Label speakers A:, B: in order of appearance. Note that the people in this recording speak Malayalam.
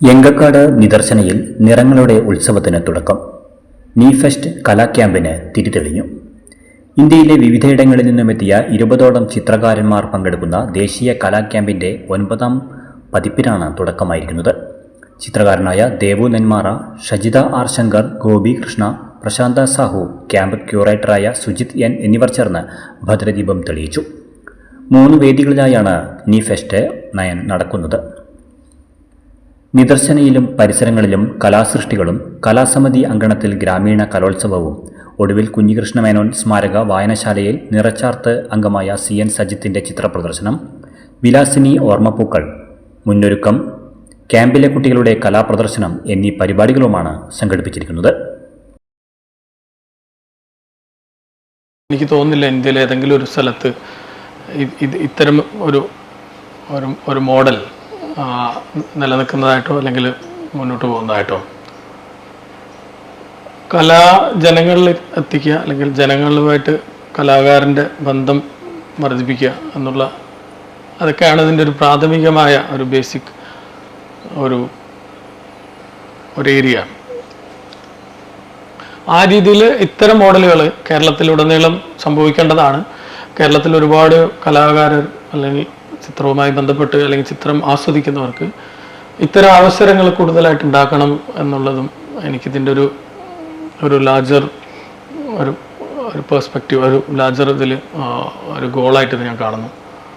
A: എങ്കക്കാട് നിദർശനയിൽ നിറങ്ങളുടെ ഉത്സവത്തിന് തുടക്കം. നീഫെസ്റ്റ് കലാക്യാമ്പിന് കലാ ക്യാമ്പിന് തിരിതെളിഞ്ഞു. ഇന്ത്യയിലെ വിവിധയിടങ്ങളിൽ നിന്നുമെത്തിയ ഇരുപതോളം ചിത്രകാരന്മാർ പങ്കെടുക്കുന്ന ദേശീയ കലാ ക്യാമ്പിന്റെ ഒൻപതാം പതിപ്പിനാണ് തുടക്കമായിരിക്കുന്നത്. ചിത്രകാരനായ ദേവു നെന്മാറ ഷജിത ആർ ശങ്കർ ഗോപി കൃഷ്ണ പ്രശാന്ത സാഹു ക്യാമ്പ് ക്യൂറേറ്ററായ സുജിത് എൻ എന്നിവർ ചേർന്ന് ഭദ്രദീപം തെളിയിച്ചു. മൂന്ന് വേദികളിലായാണ് നീഫെസ്റ്റ് നയൻ നടക്കുന്നത്. നിദർശനയിലും പരിസരങ്ങളിലും കലാസൃഷ്ടികളും കലാസമിതി അങ്കണത്തിൽ ഗ്രാമീണ കലോത്സവവും. ഒടുവിൽ കുഞ്ഞികൃഷ്ണമേനോൻ സ്മാരക വായനശാലയിൽ നിറച്ചാർത്ത് അംഗമായ സി എൻ സജിത്തിന്റെ ചിത്രപ്രദർശനം. വിലാസിനി ഓർമ്മപ്പൂക്കൾ. മുന്നൊരുക്കം. ക്യാമ്പിലെ കുട്ടികളുടെ കലാപ്രദർശനം എന്നീ പരിപാടികളുമാണ് സംഘടിപ്പിച്ചിരിക്കുന്നത്.
B: എനിക്ക് തോന്നുന്നില്ല ഇന്ത്യയിലെ ഏതെങ്കിലും ഒരു സ്ഥലത്ത് ഇത്തരം ഒരു ഒരു മോഡൽ നിലനിൽക്കുന്നതായിട്ടോ അല്ലെങ്കിൽ മുന്നോട്ട് പോകുന്നതായിട്ടോ? കലാ ജനങ്ങളിൽ എത്തിക്കുക അല്ലെങ്കിൽ ജനങ്ങളുമായിട്ട് കലാകാരന്റെ ബന്ധം വർദ്ധിപ്പിക്കുക എന്നുള്ള അതൊക്കെയാണ് ഇതിന്റെ ഒരു പ്രാഥമികമായ ഒരു ബേസിക് ഒരു ഒരു ഏരിയ ആ രീതിയിൽ ഇത്തരം മോഡലുകൾ കേരളത്തിലുടനീളം സംഭവിക്കേണ്ടതാണ്. കേരളത്തിൽ ഒരുപാട് കലാകാരർ അല്ലെങ്കിൽ ചിത്രവുമായി ബന്ധപ്പെട്ട് അല്ലെങ്കിൽ ചിത്രം ആസ്വദിക്കുന്നവർക്ക് ഇത്തരം അവസരങ്ങൾ കൂടുതലായിട്ട് ഉണ്ടാക്കണം എന്നുള്ളതും എനിക്കിതിന്റെ ഒരു ഒരു ലാർജർ ഒരു ഒരു പേഴ്സ്പെക്റ്റീവ് ഒരു ലാർജർ ഇതിൽ ഒരു ഗോളായിട്ട് ഞാൻ കാണുന്നു.